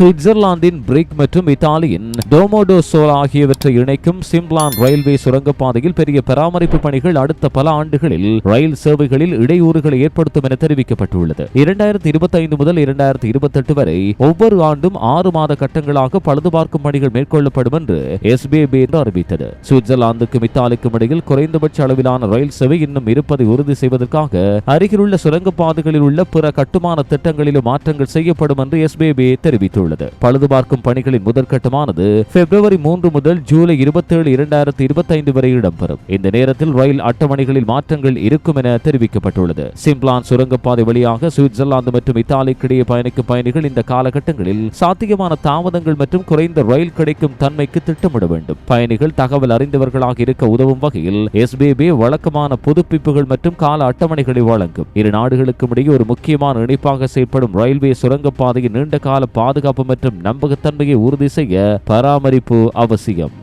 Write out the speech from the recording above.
சுவிட்சர்லாந்தின் பிரிக் மற்றும் இத்தாலியின் டோமோடோசோல் ஆகியவற்றை இணைக்கும் சிம்லான் ரயில்வே சுரங்கப்பாதையில் பெரிய பராமரிப்பு பணிகள் அடுத்த பல ஆண்டுகளில் ரயில் சேவைகளில் இடையூறுகளை ஏற்படுத்தும் என தெரிவிக்கப்பட்டுள்ளது. இரண்டாயிரத்தி இருபத்தி ஐந்து முதல் இரண்டாயிரத்தி இருபத்தி எட்டு வரை ஒவ்வொரு ஆண்டும் ஆறு மாத கட்டங்களாக பழுதுபார்க்கும் பணிகள் மேற்கொள்ளப்படும் என்று எஸ்பிஐபி அறிவித்தது. சுவிட்சர்லாந்துக்கும் இத்தாலிக்கும் இடையில் குறைந்தபட்ச அளவிலான ரயில் சேவை இன்னும் இருப்பதை உறுதி செய்வதற்காக அருகிலுள்ள சுரங்கப்பாதைகளில் உள்ள பிற கட்டுமான திட்டங்களிலும் மாற்றங்கள் செய்யப்படும் என்று எஸ்பிஐபி தெரிவித்துள்ளது. உள்ளது. பழுதுபார்க்கும் பணிகளின் முதற்கட்டமானது பிப்ரவரி மூன்று முதல் ஜூலை இருபத்தேழு இரண்டாயிரத்தி இருபத்தைந்து வரை இடம்பெறும். இந்த நேரத்தில் ரயில் அட்டவணைகளில் மாற்றங்கள் இருக்கும் என தெரிவிக்கப்பட்டுள்ளது. சிம்ப்ளான் சுரங்கப்பாதை வழியாக சுவிட்சர்லாந்து மற்றும் இத்தாலிக்கிடையே பயணிக்கும் பயணிகள் இந்த காலகட்டங்களில் சாத்தியமான தாமதங்கள் மற்றும் குறைந்த ரயில் கிடைக்கும் தன்மைக்கு திட்டமிட வேண்டும். பயணிகள் தகவல் அறிந்தவர்களாக இருக்க உதவும் வகையில் எஸ்பிபி வழக்கமான புதுப்பிப்புகள் மற்றும் கால அட்டவணைகளை வழங்கும். இரு நாடுகளுக்கும் இடையே ஒரு முக்கியமான இணைப்பாக செயல்படும் ரயில்வே சுரங்கப்பாதையின் நீண்ட கால பாதுகாப்பு பாதுகாப்பு மற்றும் நம்பகத்தன்மையை உறுதி செய்ய பராமரிப்பு அவசியம்.